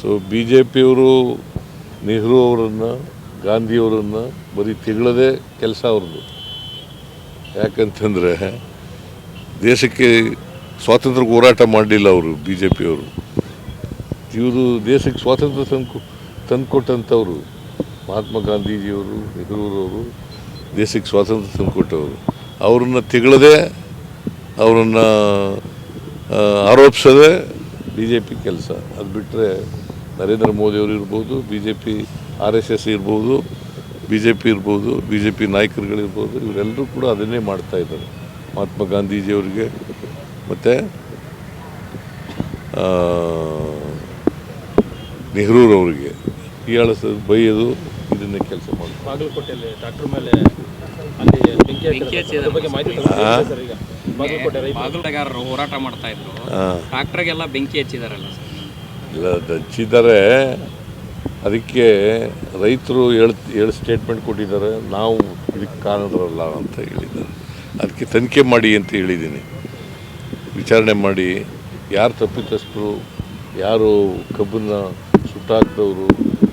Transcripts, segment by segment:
So B J ಪಿಯವರು ನೆಹರು ಅವರನ್ನು ಗಾಂಧಿಯವರನ್ನು ಬರೀ ತಿಗಳದೇ ಕೆಲಸ ಅವ್ರದ್ದು ಯಾಕಂತಂದರೆ ದೇಶಕ್ಕೆ ಸ್ವಾತಂತ್ರ್ಯ ಹೋರಾಟ ಮಾಡಲಿಲ್ಲ ಅವರು ಬಿ ಜೆ ಪಿಯವರು ಇವರು ದೇಶಕ್ಕೆ ಸ್ವಾತಂತ್ರ್ಯ ತಂದು ತಂದುಕೊಟ್ಟಂಥವ್ರು. ಮಹಾತ್ಮ ಗಾಂಧೀಜಿಯವರು, ನೆಹರೂರವರು ದೇಶಕ್ಕೆ ಸ್ವಾತಂತ್ರ್ಯ ತಂದುಕೊಟ್ಟವರು. ಅವ್ರನ್ನ ತಿಗಳದೆ, ಅವರನ್ನು ಆರೋಪಿಸೋದೇ ಬಿ ಜೆ ಪಿ ಕೆಲಸ. ಅದು ಬಿಟ್ಟರೆ ನರೇಂದ್ರ ಮೋದಿಯವರು ಇರ್ಬೋದು B J P R S S ಇರ್ಬೋದು ಬಿ ಜೆ ಪಿ ಇರ್ಬೋದು ಬಿ ಜೆ ಪಿ ನಾಯಕರುಗಳಿರ್ಬೋದು ಇವರೆಲ್ಲರೂ ಕೂಡ ಅದನ್ನೇ ಮಾಡ್ತಾ ಇದ್ದಾರೆ. ಮಹಾತ್ಮ ಗಾಂಧೀಜಿಯವರಿಗೆ ಮತ್ತು ನೆಹರೂರವರಿಗೆ ಹೀಯಾಳಿಸೋದು ಬೈಯೋದು ಇದನ್ನೇ ಕೆಲಸ ಬಾಗಲಕೋಟೆಯಲ್ಲಿ ಡಾಕ್ಟರ್ ಮೇಲೆ ಹೋರಾಟ ಮಾಡ್ತಾ ಇದ್ರು. ಡಾಕ್ಟರ್ಗೆಲ್ಲ ಟ್ರಾಕ್ಟರ್ಗೆಲ್ಲ ಬೆಂಕಿ ಹಚ್ಚಿದಾರಲ್ಲ ಸರ್. ಇಲ್ಲ ಅದಕ್ಕೆ ರೈತರು ಹೇಳ್, ಹೇಳಿ ಸ್ಟೇಟ್ಮೆಂಟ್ ಕೊಟ್ಟಿದ್ದಾರೆ. ನಾವು ಇದಕ್ಕೆ ಕಾರಣರಲ್ಲ ಅಂತ ಹೇಳಿದ್ದಾರೆ. ಅದಕ್ಕೆ ತನಿಖೆ ಮಾಡಿ ಅಂತ ಹೇಳಿದ್ದೀನಿ. ವಿಚಾರಣೆ ಮಾಡಿ, ಯಾರು ತಪ್ಪಿತಸ್ಥರು, ಯಾರು ಕಬ್ಬನ್ನು ಸುಟ್ಟಾಕ್ದವರು,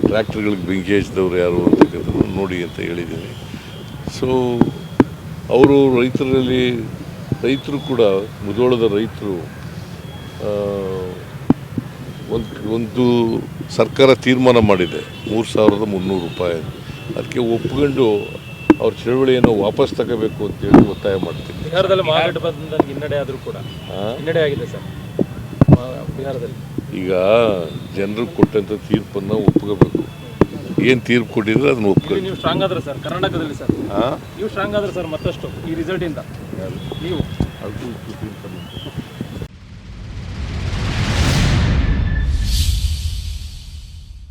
ಟ್ರ್ಯಾಕ್ಟರ್ಗಳಿಗೆ ಬೆಂಕಿ ಹಚ್ಚಿದವ್ರು ಯಾರು ಅಂತಕ್ಕಂಥದ್ದು ನೋಡಿ ಅಂತ ಹೇಳಿದ್ದೀನಿ. ಸೊ ಅವರು ರೈತರಲ್ಲಿ, ರೈತರು ಕೂಡ, ಮುದೋಳದ ರೈತರು ಒಂದು ಒಂದು ಸರ್ಕಾರ ತೀರ್ಮಾನ ಮಾಡಿದೆ ಮೂರು ಸಾವಿರದ ಮುನ್ನೂರು ರೂಪಾಯಿ. ಅದಕ್ಕೆ ಒಪ್ಕೊಂಡು ಅವ್ರ ಚಳುವಳಿಯನ್ನು ವಾಪಸ್ ತಗೋಬೇಕು ಅಂತೇಳಿ ಒತ್ತಾಯ ಮಾಡ್ತೀನಿ. ಬಿಹಾರದಲ್ಲಿ ಮಹಾಗಠಬಂಧನ್ ಹಿನ್ನಡೆ ಆದರೂ ಕೂಡ? ಹಿನ್ನಡೆ ಆಗಿದೆ ಸರ್. ಬಿಹಾರದಲ್ಲಿ. ಈಗ ಜನರು ಕೊಟ್ಟಂಥ ತೀರ್ಪನ್ನು ಒಪ್ಕೋಬೇಕು. ಏನು ತೀರ್ಪು ಕೊಟ್ಟಿದ್ರೆ ಅದನ್ನ ಒಪ್ಕೊಂಡು ನೀವು ಸ್ಟ್ರಾಂಗ್ ಆದ್ರೆ ಸರ್ ಕರ್ನಾಟಕದಲ್ಲಿ ಸರ್. ನೀವು ಸ್ಟ್ರಾಂಗ್ ಆದ್ರೆ ಸರ್ ಮತ್ತಷ್ಟು ಈ ರಿಸಲ್ಟ್ ಇಂದ. ನೀವು. ಅದು ತೀರ್ಪನ್ನು